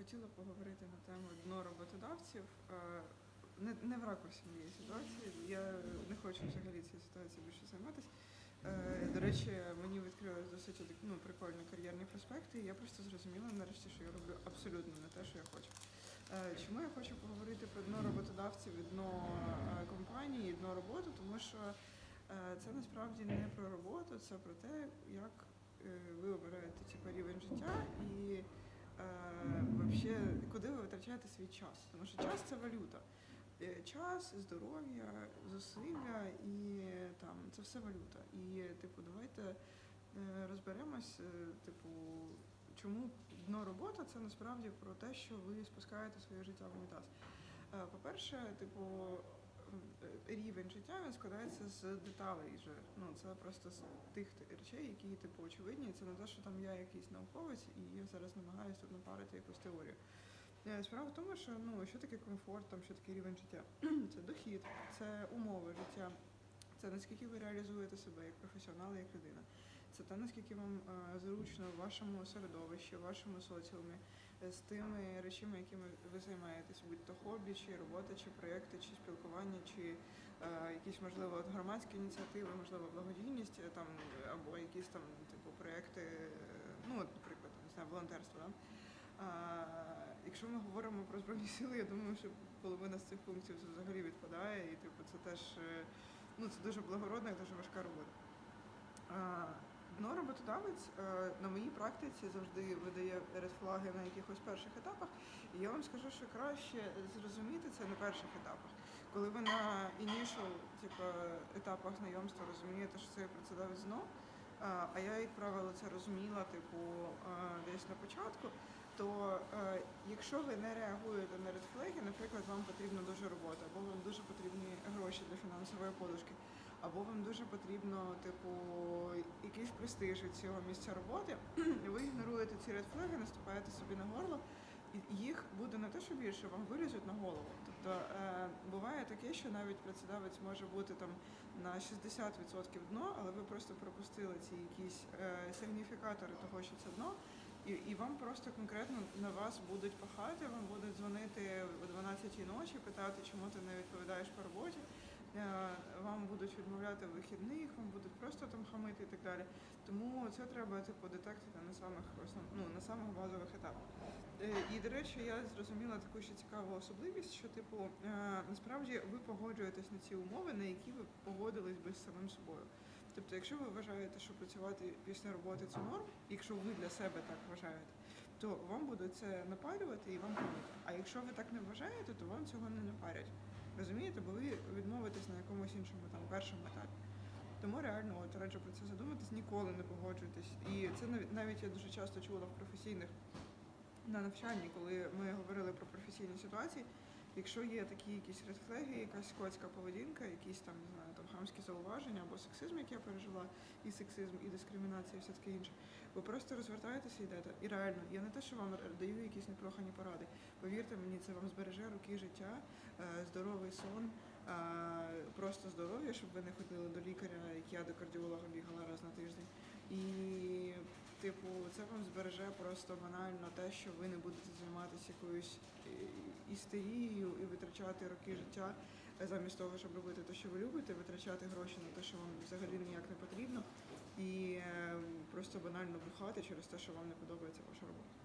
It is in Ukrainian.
хотіла поговорити на тему дно роботодавців. Е, Не, не в ракурсі моєї ситуації. Я не хочу взагалі цією ситуацією більше займатися. Е, До речі, мені відкрили досить ну, прикольні кар'єрні проспекти, і я просто зрозуміла нарешті, що я роблю абсолютно не те, що я хочу. Е, Чому я хочу поговорити про дно роботодавців і дно компанії, і дно роботи, тому що це насправді не про роботу, це про те, як ви обираєте типу, рівень життя і е, вообще, куди ви витрачаєте свій час. Тому що час це валюта. Е, Час, здоров'я, зусилля і там це все валюта. І типу, давайте е, розберемось, е, типу, чому дно робота це насправді про те, що ви спускаєте своє життя в унітаз. По-перше, типу, рівень життя він складається з деталей. Же. Ну, це просто з тих речей, які типу очевидні. Це не те, що там я якийсь науковець, і я зараз намагаюся тут напарити якусь теорію. Е, Справа в тому, що ну що таке комфорт, там що таке рівень життя? Це дохід, це умови життя. Це наскільки ви реалізуєте себе як професіонал, як людина. Це те, наскільки вам е, зручно в вашому середовищі, в вашому соціумі, е, з тими речами, якими ви займаєтесь, будь то хобі, чи робота, чи проєкти, чи спілкування, чи е, якісь можливо громадські ініціативи, можливо, благодійність там або якісь там типу проєкти, ну от, наприклад, не знаю, волонтерство. Да? Якщо ми говоримо про збройні сили, я думаю, що половина з цих пунктів взагалі відпадає, і типу це теж е, ну це дуже благородна і дуже важка робота. Дно роботодавець е, на моїй практиці завжди видає редфлаги на якихось перших етапах. І я вам скажу, що краще зрозуміти це на перших етапах. Коли ви на initial, типу, етапах знайомства розумієте, що це працедавець дно, а а я, як правило, це розуміла, типу, е, десь на початку. То е, якщо ви не реагуєте на редфлеги, наприклад, вам потрібна дуже робота, або вам дуже потрібні гроші для фінансової подушки, або вам дуже потрібно, типу, якийсь престиж від цього місця роботи, ви ігноруєте ці редфлеги, наступаєте собі на горло, і їх буде не те, що більше, вам вилізуть на голову. Тобто е, буває таке, що навіть працедавець може бути там на 60% дно, але ви просто пропустили ці якісь е, сигніфікатори того, що це дно. І, і вам просто конкретно на вас будуть пахати, вам будуть дзвонити о 12 ночі, питати, чому ти не відповідаєш по роботі. Е, Вам будуть відмовляти вихідних, вам будуть просто там хамити і так далі. Тому це треба типу детектити на самих ну, на самих базових етапах. Е, І до речі, я зрозуміла таку ще цікаву особливість, що типу е, насправді ви погоджуєтесь на ці умови, на які ви погодились би з самим собою. Тобто, якщо ви вважаєте, що працювати після роботи це норм, якщо ви для себе так вважаєте, то вам будуть це напарювати і вам хамити. А якщо ви так не вважаєте, то вам цього не напарять. Розумієте, бо ви відмовитесь на якомусь іншому там першому етапі. Тому реально от раджу про це задуматись, ніколи не погоджуйтесь. І це навіть я дуже часто чула в професійних на навчанні, коли ми говорили про професійні ситуації. Якщо є такі якісь редфлеги, якась скотська поведінка, якісь там не знаю, там хамські зауваження або сексизм, який я пережила, і сексизм, і дискримінація, і все таке інше. Ви просто розвертаєтеся і йдете. І реально, я не те, що вам даю якісь непрохані поради. Повірте мені, це вам збереже руки життя, е, здоровий сон, е, просто здоров'я, щоб ви не ходили до лікаря, як я до кардіолога бігала раз на тиждень. І, типу, це вам збереже просто банально те, що ви не будете займатися якоюсь е, істерією і витрачати роки життя замість того, щоб робити те, що ви любите, витрачати гроші на те, що вам взагалі ніяк не потрібно, і е, просто банально бухати через те, що вам не подобається ваша робота.